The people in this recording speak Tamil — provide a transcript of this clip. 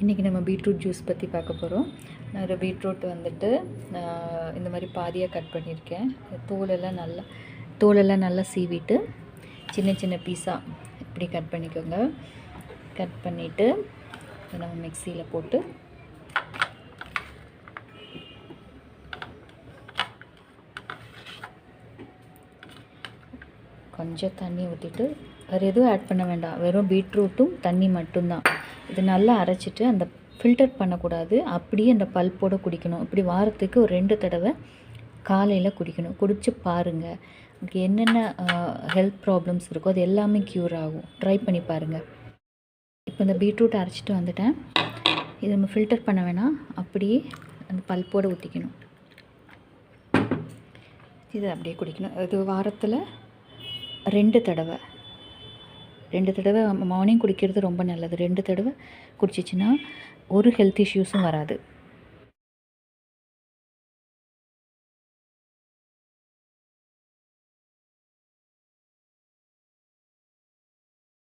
இன்றைக்கி நம்ம பீட்ரூட் ஜூஸ் பற்றி பார்க்க போகிறோம் நான் ஒரு பீட்ரூட் வந்துட்டு இந்த மாதிரி பாதியாக கட் பண்ணியிருக்கேன். தோலெல்லாம் நல்லா தோலெல்லாம் நல்லா சீவிட்டு சின்ன சின்ன பீஸாக இப்படி கட் பண்ணிக்கோங்க. கட் பண்ணிவிட்டு நம்ம மிக்சியில் போட்டு கொஞ்சம் தண்ணி ஊற்றிட்டு வேறு எதுவும் ஆட் பண்ண வேண்டாம். வெறும் பீட்ரூட்டும் தண்ணி மட்டும்தான். இது நல்லா அரைச்சிட்டு அந்த ஃபில்டர் பண்ணக்கூடாது. அப்படியே அந்த பல்ப்போடு குடிக்கணும். இப்படி வாரத்துக்கு ஒரு ரெண்டு தடவை காலையில் குடிக்கணும். குடித்து பாருங்கள் உங்களுக்கு என்னென்ன ஹெல்த் ப்ராப்ளம்ஸ் இருக்கோ அது எல்லாமே க்யூர் ஆகும். ட்ரை பண்ணி பாருங்கள் இப்போ இந்த பீட்ரூட் அரைச்சிட்டு வந்துட்டேன். இது நம்ம ஃபில்டர் பண்ண வேணாம். அப்படியே அந்த பல்ப்போடு ஊற்றிக்கணும் இதை அப்படியே குடிக்கணும். இது வாரத்தில் ரெண்டு தடவை. ரெண்டு தடவை மார்னிங் குடிக்கிறது ரொம்ப நல்லது. ரெண்டு தடவை குடிச்சிச்சின்னா ஒரு ஹெல்த் இஷ்யூஸும் வராது.